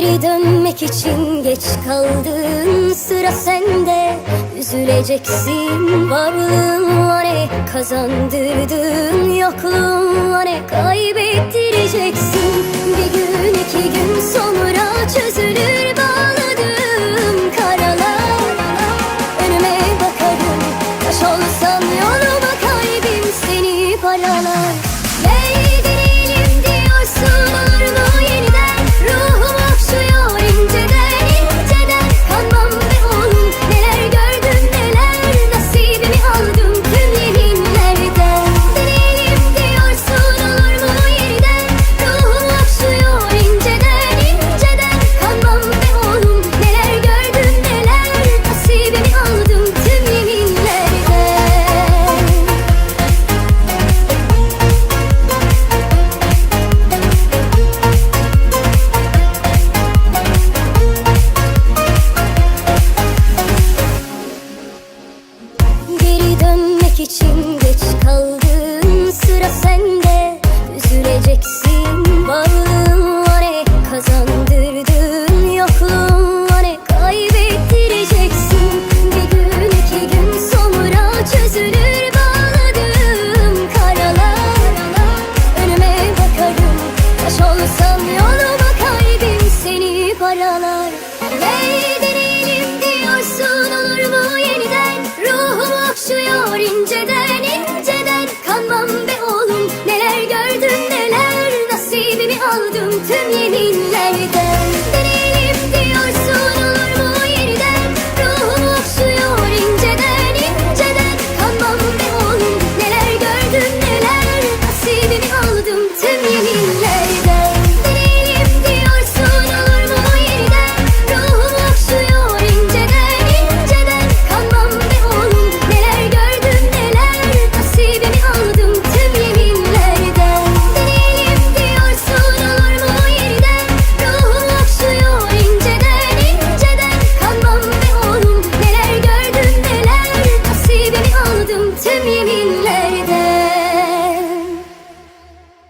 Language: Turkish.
Geri dönmek için geç kaldın. Sıra sende. Üzüleceksin. Varlığın var ne kazandırdın? Yokluğun var ne kaybettireceksin? Bir gün iki gün sonra çöz için. ettim